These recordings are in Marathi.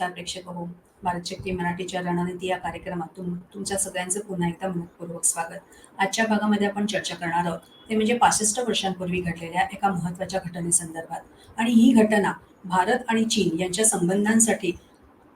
नमस्कार प्रेक्षक हो भारत शक्ती मराठीच्या रणनीती या कार्यक्रमातून तुमच्या सगळ्यांचं पुन्हा एकदा मनपूर्वक स्वागत. आजच्या भागामध्ये आपण चर्चा करणार आहोत. ते म्हणजे पासष्ट वर्षांपूर्वी घडलेल्या एका महत्त्वाच्या घटनेसंदर्भात. आणि ही घटना भारत आणि चीन यांच्या संबंधांसाठी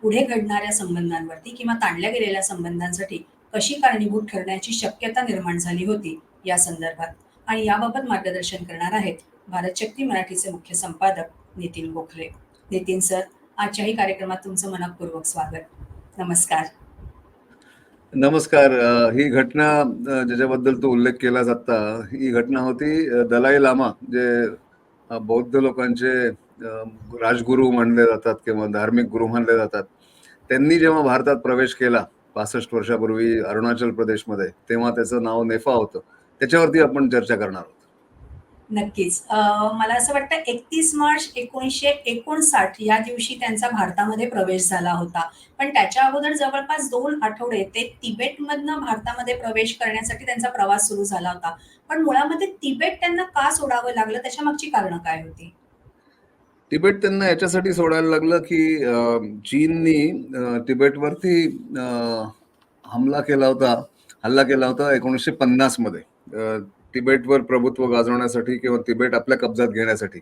पुढे घडणाऱ्या संबंधांवरती किंवा ताणल्या गेलेल्या संबंधांसाठी कशी कारणीभूत ठरण्याची शक्यता निर्माण झाली होती या संदर्भात. आणि याबाबत मार्गदर्शन करणार आहेत भारत शक्ती मराठीचे मुख्य संपादक नितीन गोखले. नितीन सर आजच्याही कार्यक्रमात तुमचं मनपूर्वक स्वागत. नमस्कार. नमस्कार. ही घटना ज्याच्याबद्दल तो उल्लेख केला जाता ही घटना होती दलाई लामा जे बौद्ध लोकांचे राजगुरू मानले जातात किंवा धार्मिक गुरु मानले जातात. त्यांनी जेव्हा भारतात प्रवेश केला पासष्ट वर्षापूर्वी अरुणाचल प्रदेशमध्ये तेव्हा त्याचं नाव नेफा होतं. त्याच्यावरती आपण चर्चा करणार आहोत. नक्कीच. मला असं वाटतं एकतीस मार्च एकोणीसशे एकोणसाठ या दिवशी त्यांचा भारतामध्ये प्रवेश झाला होता. पण त्याच्या अगोदर जवळपास दोन आठवडे ते तिबेटमधनं भारतामध्ये प्रवेश करण्यासाठी त्यांचा प्रवास सुरू झाला होता. पण मुळामध्ये तिबेट त्यांना का सोडावं लागलं? त्याच्या मागची कारणं काय होती? तिबेट त्यांना याच्यासाठी सोडायला लागलं की चीननी तिबेटवरती हमला केला होता हल्ला केला होता एकोणीसशे पन्नासमध्ये तिबेटवर प्रभुत्व गाजवण्यासाठी किंवा तिबेट आपल्या कब्जात घेण्यासाठी.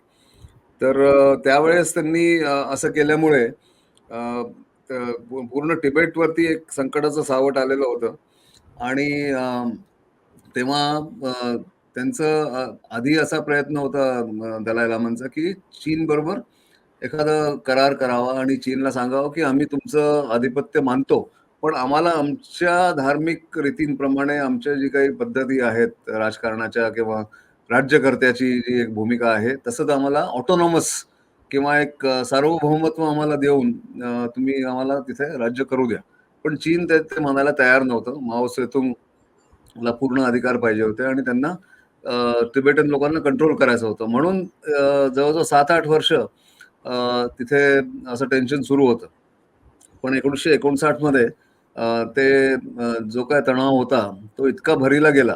तर त्यावेळेस त्यांनी असं केल्यामुळे पूर्ण तिबेटवरती एक संकटाचं सावट आलेलं होतं. आणि तेव्हा त्यांचं आधी असा प्रयत्न होता अ, दलाई लामांचा की चीन बरोबर एखादा करार करावा आणि चीनला सांगावं की आम्ही तुमचं आधिपत्य मानतो. पण आम्हाला आमच्या धार्मिक रीतींप्रमाणे आमच्या जी काही पद्धती आहेत राजकारणाच्या किंवा राज्यकर्त्याची जी एक भूमिका आहे तसंच आम्हाला ऑटोनॉमस किंवा एक सार्वभौमत्व आम्हाला देऊन तुम्ही आम्हाला तिथे राज्य करू द्या. पण चीन ते ते म्हणायला तयार नव्हतं. माओ पूर्ण अधिकार पाहिजे होते आणि त्यांना अ, तिबेटन लोकांना कंट्रोल करायचं होतं. म्हणून अ, जवळजवळ सात आठ वर्ष अ, तिथे असं टेन्शन सुरू होतं. पण एकोणीसशे एकोणसाठमध्ये अ, ते अ, जो काय तणाव होता तो इतका भरीला गेला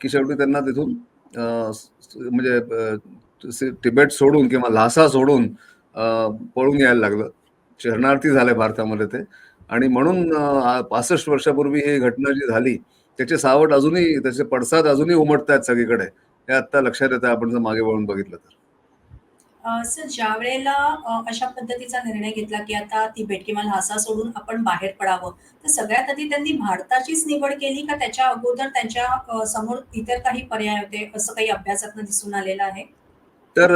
की शेवटी त्यांना तिथून अ, स- म्हणजे अ, तिबेट सोडून किंवा ल्हासा सोडून अ, पळून यायला लागलं. शरणार्थी झाले भारतामध्ये ते. आणि म्हणून पासष्ट वर्षापूर्वी ही घटना जी झाली त्याचे सावट अजूनही त्याचे पडसाद अजूनही उमटत आहेत सगळीकडे. हे आत्ता लक्षात येतं आपण जर मागे वळून बघितलं तर. सर ज्या वेळेला अशा पद्धतीचा निर्णय घेतला की आता तिबेट किंवा ल्हासा सोडून आपण बाहेर पडावं तर सगळ्यात आधी त्यांनी भारताचीच निवड केली का त्याच्या अगोदर त्यांच्यासमोर इतर काही पर्याय होते असं काही अभ्यासातनं दिसून आलेलं आहे? तर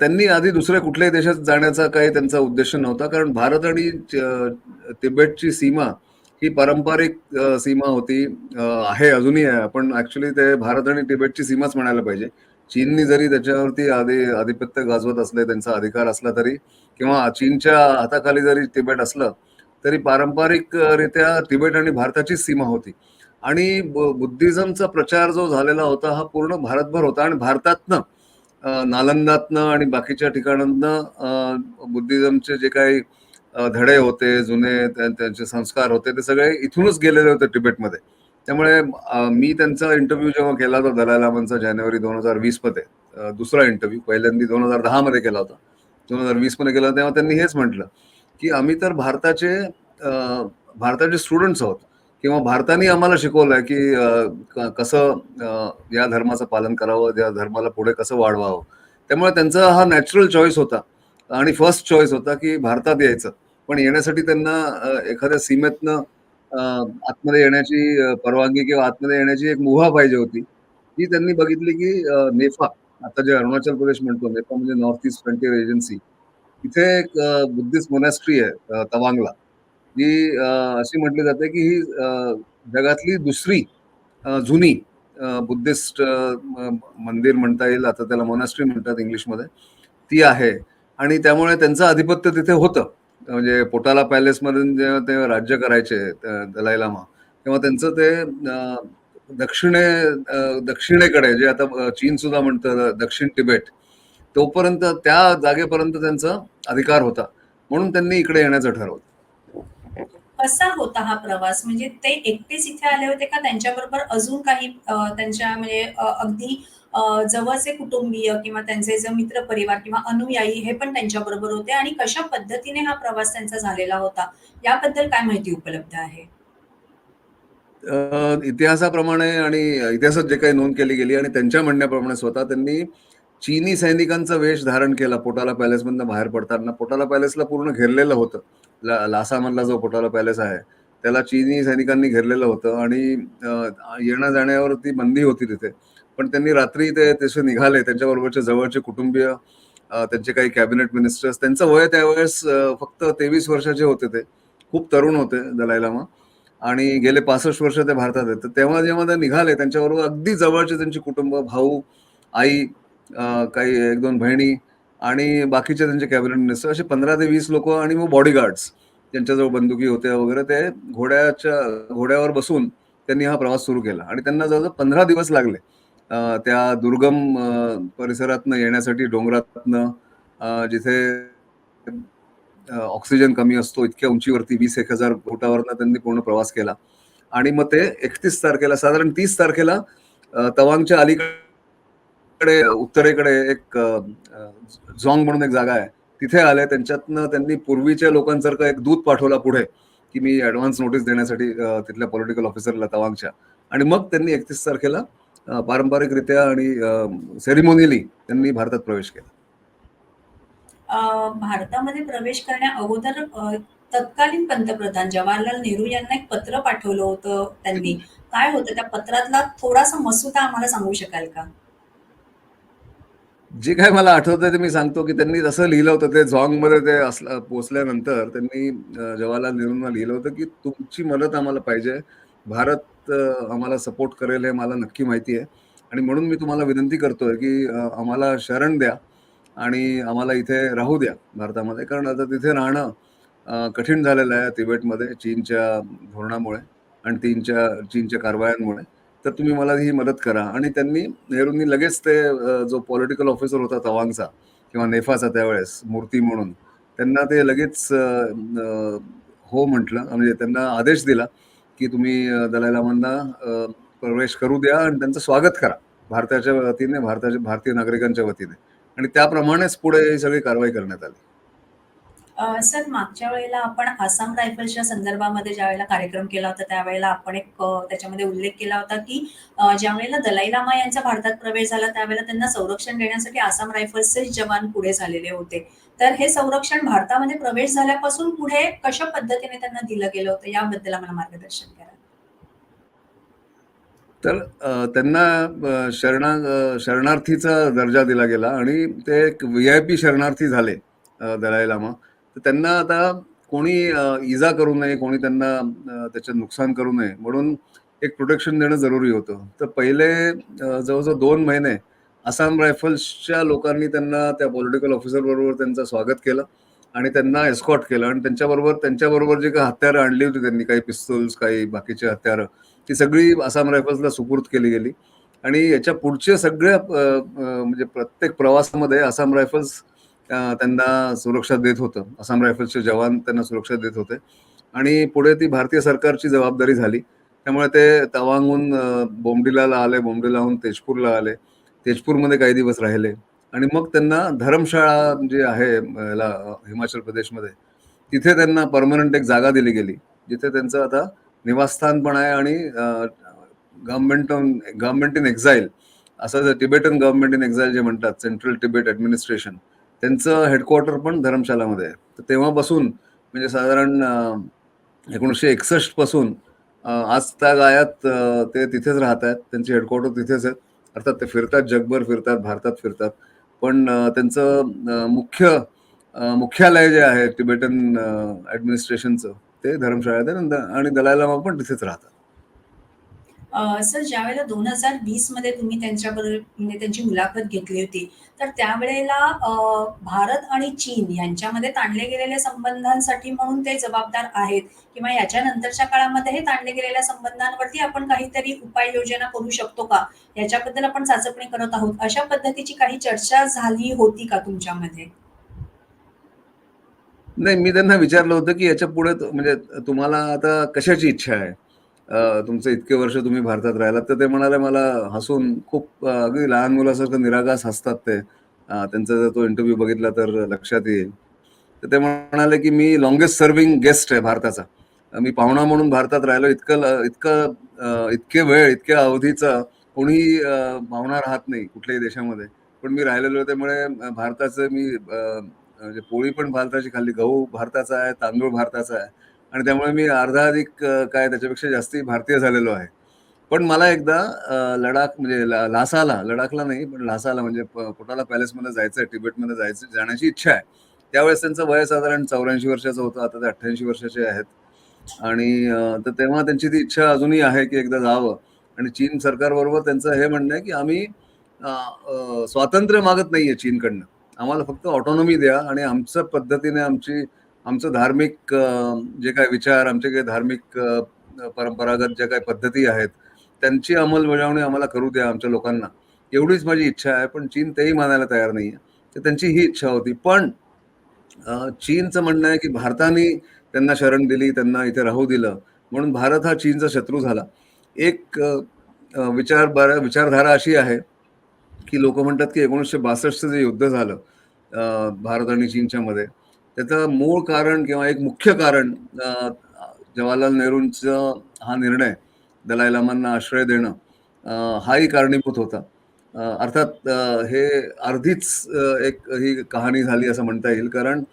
त्यांनी आधी दुसऱ्या कुठल्याही देशात जाण्याचा काही त्यांचा उद्देश नव्हता कारण भारत आणि तिबेटची सीमा ही पारंपरिक सीमा होती आहे अजूनही आहे. आपण ऍक्च्युली ते भारत आणि तिबेटची सीमाच म्हणायला पाहिजे. चीननी जरी त्याच्यावरती आधी आधिपत्य गाजवत असले त्यांचा अधिकार असला तरी किंवा चीनच्या हाताखाली जरी तिबेट असलं तरी पारंपरिकरित्या तिबेट आणि भारताची सीमा होती. आणि ब- बुद्धिझमचा प्रचार जो झालेला होता हा पूर्ण भारतभर होता. आणि भारतातनं नालंदातनं आणि बाकीच्या ठिकाणांतनं बुद्धिझमचे जे काही धडे होते जुने त्यांचे संस्कार होते ते सगळे इथूनच गेलेले होते तिबेटमध्ये. त्यामुळे मी त्यांचा इंटरव्ह्यू जेव्हा केला होता दलाई लामांचा जानेवारी दोन हजार वीसमध्ये दुसरा इंटरव्ह्यू पहिल्यांदा दोन हजार दहा मध्ये केला होता. दोन हजार वीसमध्ये केला होता, तेव्हा त्यांनी हेच म्हटलं की आम्ही तर भारताचे भारताचे स्टुडंट्स आहोत. किंवा भारताने आम्हाला शिकवलंय की क- कसं या धर्माचं पालन करावं या धर्माला पुढे कसं वाढवावं. त्यामुळे त्यांचा हा नॅचरल चॉईस होता. आणि फर्स्ट चॉईस होता की भारतात यायचं. पण येण्यासाठी त्यांना एखाद्या सीमेतनं आतमध्ये येण्याची परवानगी किंवा आतमध्ये येण्याची एक मुभा पाहिजे होती. ती त्यांनी बघितली की नेफा आता जे अरुणाचल प्रदेश म्हणतो नेफा म्हणजे नॉर्थ ईस्ट फ्रंटियर एजन्सी इथे एक बुद्धिस्ट मोनॅस्ट्री आहे तवांगला. जी अशी म्हटली जाते की ही जगातली दुसरी जुनी बुद्धिस्ट मंदिर म्हणता येईल आता त्याला मोनॅस्ट्री म्हणतात इंग्लिशमध्ये ती आहे. आणि त्यामुळे त्यांचं आधिपत्य तिथे होतं. म्हणजे पोटाला पॅलेसमध्ये जेव्हा ते राज्य करायचे दलाई लामा तेव्हा त्यांचं ते दक्षिणे दक्षिणेकडे जे आता चीन सुद्धा म्हणतं दक्षिण तिबेट तोपर्यंत त्या जागेपर्यंत त्यांचा अधिकार होता. म्हणून त्यांनी इकडे येण्याचं ठरवलं. कसा होता हा प्रवास? म्हणजे ते एकटेच इथे आले होते का? त्यांच्याबरोबर अजून काही त्यांच्या म्हणजे अगदी जवळचे कुटुंबीय किंवा त्यांचे जे मित्र परिवार किंवा अनुयायी हे पण त्यांच्याबरोबर होते आणि कशा पद्धतीने हा प्रवास त्यांचा झालेला होता, याबद्दल काय माहिती उपलब्ध आहे? इतिहासाप्रमाणे आणि इतिहासात जे काही नोंद केली गेली आणि त्यांच्या म्हणण्याप्रमाणे स्वतः त्यांनी चीनी सैनिकांचा वेश धारण केला पोटाला पॅलेसमधनं बाहेर पडताना. पोटाला पॅलेसला पूर्ण घेरलेलं होतं. ला लासामधला जो पोटाला पॅलेस आहे, त्याला चीनी सैनिकांनी घेरलेलं होतं आणि येण्या-जाण्यावरती बंदी होती तिथे. पण त्यांनी रात्री ते तसे निघाले. त्यांच्याबरोबरचे जवळचे कुटुंबीय, त्यांचे काही कॅबिनेट मिनिस्टर्स त्यांचं वय त्यावेळेस फक्त 23 वर्षाचे होते ते. खूप तरुण होते दलाई लामा आणि गेले 65 वर्ष ते भारतात आहेत. तर तेव्हा जेव्हा ते निघाले त्यांच्याबरोबर अगदी जवळचे त्यांची कुटुंब, भाऊ, आई, काही 1-2 बहिणी आणि बाकीचे त्यांचे कॅबिनेट मिनिस्टर असे 15 ते वीस लोक आणि मग बॉडीगार्ड्स ज्यांच्याजवळ बंदुकी होत्या वगैरे ते घोड्याच्या घोड्यावर बसून त्यांनी हा प्रवास सुरू केला आणि त्यांना जवळजवळ पंधरा दिवस लागले. त्या दुर्गम परिसरातनं येण्यासाठी डोंगरातनं जिथे ऑक्सिजन कमी असतो इतक्या उंचीवरती वीस एक हजार फुटावरनं त्यांनी पूर्ण प्रवास केला आणि मग ते 31 तारखेला साधारण तीस तारखेला तवांगच्या अलीकडे उत्तरेकडे एक अ, झॉंग म्हणून एक जागा आहे. तिथे आले. त्यांच्यातनं त्यांनी पूर्वीच्या लोकांसारखं एक दूत पाठवला पुढे, की मी ऍडव्हान्स नोटीस देण्यासाठी तिथल्या पॉलिटिकल ऑफिसरला तवांगच्या आणि मग त्यांनी 31 तारखेला पारंपरिकरित्या आणि सेरेमोनियली त्यांनी भारतात प्रवेश केला. भारतामध्ये प्रवेश करण्या अगोदर तत्कालीन पंतप्रधान जवाहरलाल नेहरू यांना एक पत्र पाठवलं होतं त्यांनी. काय होतं त्या पत्रातला थोडासा मसुदा आम्हाला सांगू शकाल का? जे काही मला आठवतंय ते मी सांगतो, की त्यांनी जसं लिहिलं होतं ते झॉंगमध्ये ते असलं पोहोचल्यानंतर त्यांनी जवाहरलाल नेहरूंना लिहिलं होतं, की तुमची मदत आम्हाला पाहिजे. भारत अ, आम्हाला सपोर्ट करेल हे मला नक्की माहिती आहे आणि म्हणून मी तुम्हाला विनंती करतोय, की आम्हाला शरण द्या आणि आम्हाला इथे राहू द्या भारतामध्ये. कारण आता तिथे राहणं कठीण झालेलं आहे तिबेटमध्ये चीनच्या धोरणामुळे आणि तीनच्या चीनच्या कारवायांमुळे. तर तुम्ही मला ही मदत करा आणि त्यांनी नेहरूंनी लगेच ते जो पॉलिटिकल ऑफिसर होता तवांगचा किंवा नेफाचा त्यावेळेस मूर्ती म्हणून, त्यांना ते लगेच हो म्हटलं म्हणजे त्यांना आदेश दिला, की तुम्ही अ, प्रवेश करू द्या आणि त्यांचं स्वागत करा. भारताच्या वतीने, भारताच्या भारतीय नागरिकांच्या वतीने आणि त्याप्रमाणेच पुढे ही सगळी कारवाई करण्यात आली. सर मागच्या वेळेला आपण आसाम रायफल्सच्या संदर्भामध्ये ज्यावेळेला कार्यक्रम केला होता, त्यावेळेला आपण एक त्याच्यामध्ये उल्लेख केला होता, की ज्या ज्यावेळेला दलाई लामा यांचा भारतात प्रवेश झाला, त्यावेळेला त्यांना संरक्षण देण्यासाठी आसाम रायफल्सचे जवान पुढे झालेले होते. तर हे संरक्षण भारतामध्ये प्रवेश झाल्यापासून पुढे कशा पद्धतीने त्यांना दिलं गेलं होतं, याबद्दल आम्हाला मार्गदर्शन करा? तर त्यांना शरणा शरणार्थीचा दर्जा दिला गेला आणि ते एक व्ही-आय-पी शरणार्थी झाले दलाई लामा. तर त्यांना आता कोणी इजा करू नये, कोणी त्यांना त्याच्यात नुकसान करू नये म्हणून एक प्रोटेक्शन देणं जरुरी होतं. तर पहिले जवळजवळ दोन महिने आसाम रायफल्सच्या लोकांनी त्यांना त्या पॉलिटिकल ऑफिसर बरोबर त्यांचं स्वागत केलं आणि त्यांना एस्कॉट केलं आणि त्यांच्याबरोबर त्यांच्याबरोबर जे काही हत्यारं आणली होती त्यांनी, काही पिस्तूल्स, काही बाकीची हत्यारं, ती सगळी आसाम रायफल्सला सुपूर्द केली गेली आणि याच्या पुढच्या सगळ्या म्हणजे प्रत्येक प्रवासामध्ये आसाम रायफल्स त्यांना सुरक्षा देत होतं. आसाम रायफल्सचे जवान त्यांना सुरक्षा देत होते आणि पुढे ती भारतीय सरकारची जबाबदारी झाली. त्यामुळे ते तवांगहून अ, बोमडिलाला आले, बोमडिलाहून तेजपूरला आले. तेजपूरमध्ये काही दिवस राहिले आणि मग त्यांना धर्मशाळा जी आहे याला हिमाचल प्रदेशमध्ये, तिथे त्यांना परमनंट एक जागा दिली गेली. जिथे त्यांचं आता निवासस्थान पण आहे आणि government on government in exile असं जे तिबेटन गव्हर्नमेंट इन एक्झाईल जे म्हणतात, सेंट्रल तिबेट ॲडमिनिस्ट्रेशन त्यांचं हेडक्वार्टर पण धर्मशालामध्ये आहे. तर तेव्हापासून म्हणजे साधारण एकोणीसशे एकसष्टपासून आज त्या गायात ते तिथेच राहत आहेत त्यांचे हेडक्वार्टर तिथेच आहेत. अर्थात ते फिरतात, जगभर फिरतात, भारतात फिरतात. पण त्यांचं मुख्य मुख्यालय जे आहे तिबेटन ॲडमिनिस्ट्रेशनचं ते धर्मशाळेत आहे आणि द आणि पण तिथेच राहतात. सर ज्यावेळेला 2020 मध्ये तुम्ही त्यांच्याबरोबर म्हणजे त्यांची मुलाखत घेतली होती, तर त्यावेळेला भारत आणि चीन यांच्यामध्ये ताणले गेलेल्या संबंधांसाठी म्हणून ते जबाबदार आहेत किंवा याच्यानंतरच्या काळामध्ये हे ताणले गेलेल्या संबंधांवरती आपण काहीतरी उपाययोजना करू शकतो का? याच्याबद्दल आपण चाचपणी करत आहोत. अशा पद्धतीची काही चर्चा झाली होती का तुमच्यामध्ये? नाही, मी त्यांना विचारलं होतं, की याच्यापुढे म्हणजे तुम्हाला आता कशाची इच्छा आहे? अ, तुमचे इतके वर्ष तुम्ही भारतात राहिलात तर ते म्हणाले मला हसून खूप अ, अगदी लहान मुलासारखं निरागस हसतात ते. अ, त्यांचा जर तो इंटरव्ह्यू बघितला तर लक्षात येईल. तर ते म्हणाले की मी लॉंगेस्ट सर्व्हिंग गेस्ट आहे भारताचा. मी पाहुणा म्हणून भारतात राहिलो. इतकं ल- इतकं अ, इतके वेळ इतक्या अवधीचा कोणीही अ, पाहुणा राहत नाही कुठल्याही देशामध्ये. पण मी राहिलेलो त्यामुळे अ, भारताचं मी अ, म्हणजे पोळी पण भारताची खाल्ली गहू भारताचा आहे तांदूळ भारताचा आहे. आणि त्यामुळे मी अर्धा अधिक काय त्याच्यापेक्षा जास्ती भारतीय झालेलो आहे. पण मला एकदा लडाख म्हणजे ला- लासाला लडाखला नाही पण लासाला म्हणजे प- पोटाला पॅलेसमध्ये जायचं आहे तिबेटमध्ये जायचं जाण्याची इच्छा आहे. त्यावेळेस त्यांचं वय साधारण चौऱ्याऐंशी वर्षाचं होतं आता ते अठ्ठ्याऐंशी वर्षाचे आहेत. आणि तर तेव्हा त्यांची ती इच्छा अजूनही आहे की एकदा जावं. आणि चीन सरकारबरोबर त्यांचं हे म्हणणं आहे की आम्ही स्वातंत्र्य मागत नाहीये चीनकडनं. आम्हाला फक्त ऑटोनॉमी द्या आणि आमच्या पद्धतीने आमची आमचं धार्मिक जे काही विचार आमचे काही धार्मिक परंपरागत ज्या काही पद्धती आहेत त्यांची अंमलबजावणी आम्हाला करू द्या आमच्या लोकांना. एवढीच माझी इच्छा आहे पण चीन तेही मानायला तयार नाही आहे तर त्यांची ही इच्छा होती. पण चीनचं म्हणणं आहे की भारताने त्यांना शरण दिली त्यांना इथे राहू दिलं. म्हणून भारत हा चीनचा शत्रू झाला. एक विचार बरा- विचारधारा अशी आहे की लोक म्हणतात की एकोणीसशे बासष्टचं जे युद्ध झालं भारत आणि चीनच्या मध्ये त्याचं मूळ कारण किंवा एक मुख्य कारण जवाहरलाल नेहरूंचा हा निर्णय दलाई लामांना आश्रय देणं हाही कारणीभूत होता. अर्थात हे अर्धीच एक ही कहाणी झाली असं म्हणता येईल. कारण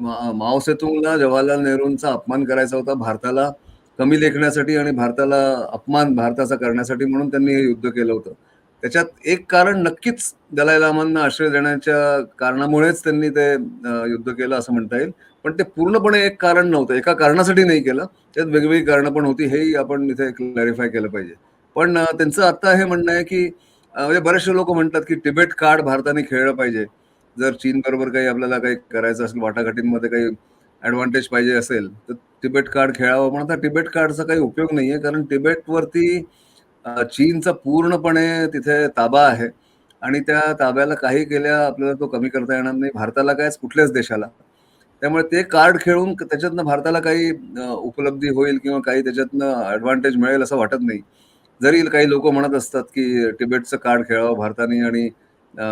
मा- जवाहरलाल नेहरूंचा अपमान करायचा होता भारताला कमी लेखण्यासाठी आणि भारताला अपमान भारताचा करण्यासाठी म्हणून त्यांनी हे युद्ध केलं होतं. त्याच्यात एक कारण नक्कीच दलाई लामांना आश्रय देण्याच्या कारणामुळेच त्यांनी ते युद्ध केलं असं म्हणता येईल. पण ते पूर्णपणे एक कारण नव्हतं. एका कारणासाठी नाही केलं. त्यात वेगवेगळी कारणं पण होती. हेही आपण इथे क्लॅरिफाय केलं पाहिजे. पण त्यांचं आता हे म्हणणं आहे की म्हणजे बरेचसे लोक म्हणतात की तिबेट कार्ड भारताने खेळलं पाहिजे. जर चीन बरोबर काही आपल्याला काही करायचं असेल वाटाघाटींमध्ये काही ऍडव्हान्टेज पाहिजे असेल तर तिबेट कार्ड खेळावं. पण आता तिबेट कार्डचा काही उपयोग नाहीये. कारण तिबेटवरती चीनचा पूर्णपणे तिथे ताबा आहे. आणि त्या ताब्याला काही केल्या आपल्याला तो कमी करता येणार नाही. भारताला काय कुठल्याच देशाला. त्यामुळे ते कार्ड खेळून त्याच्यातनं भारताला काही उपलब्धी होईल किंवा काही त्याच्यातनं ऍडव्हान्टेज मिळेल असं वाटत नाही. जरी काही लोक म्हणत असतात की तिबेटचं कार्ड खेळावं भारताने आणि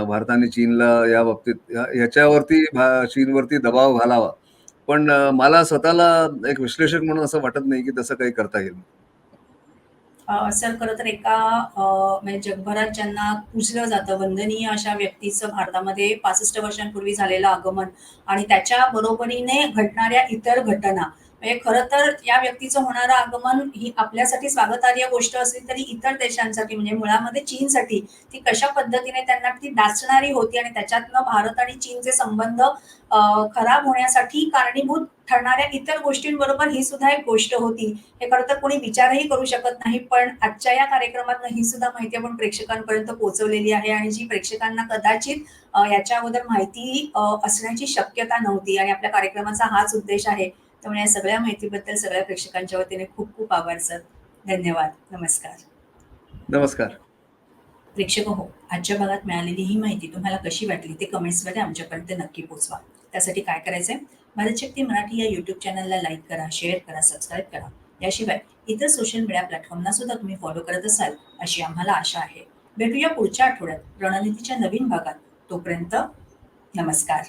भारताने चीनला या बाबतीत या- याच्यावरती भा- चीनवरती दबाव घालावा. पण मला स्वतःला एक विश्लेषक म्हणून असं वाटत नाही की तसं काही करता येईल. सर खरं तर एका अ, म्हणजे जगभरात ज्यांना पूजलं जातं वंदनीय अशा व्यक्तीचं भारतामध्ये पासष्ट वर्षांपूर्वी झालेलं आगमन आणि त्याच्या बरोबरीने घडणाऱ्या इतर घटना म्हणजे खरं तर या व्यक्तीचं होणारं आगमन ही आपल्यासाठी स्वागतार्य गोष्ट असली तरी इतर देशांसाठी म्हणजे मुळामध्ये चीनसाठी ती कशा पद्धतीने त्यांना ती डाचणारी होती आणि त्याच्यातनं भारत आणि चीनचे संबंध खराब होण्यासाठी कारणीभूत ठरणाऱ्या इतर गोष्टींबरोबर ही सुद्धा एक गोष्ट होती. हे खरं तर कोणी विचारही करू शकत नाही पण आजच्या या कार्यक्रमात ही सुद्धा माहिती आपण प्रेक्षकांपर्यंत पोहोचवलेली आहे आणि जी प्रेक्षकांना कदाचित याच्या अगोदर माहिती असण्याची शक्यता नव्हती आणि आपल्या कार्यक्रमाचा हाच उद्देश आहे. त्यामुळे या सगळ्या माहितीबद्दल सगळ्या प्रेक्षकांच्या वतीने खूप खूप आभार सर. धन्यवाद. नमस्कार. नमस्कार. प्रेक्षक हो आजच्या भागात मिळालेली ही माहिती तुम्हाला कशी वाटली ते कमेंट्समध्ये आमच्यापर्यंत नक्की पोचवा. त्यासाठी काय करायचंय? भारत शक्ती मराठी या युट्यूब चॅनलला लाईक करा शेअर करा सबस्क्राईब करा. याशिवाय इतर सोशल मीडिया प्लॅटफॉर्मना सुद्धा तुम्ही फॉलो करत असाल अशी आम्हाला आशा आहे. भेटूया पुढच्या आठवड्यात. रणनीतीच्या नवीन भागात. तोपर्यंत नमस्कार.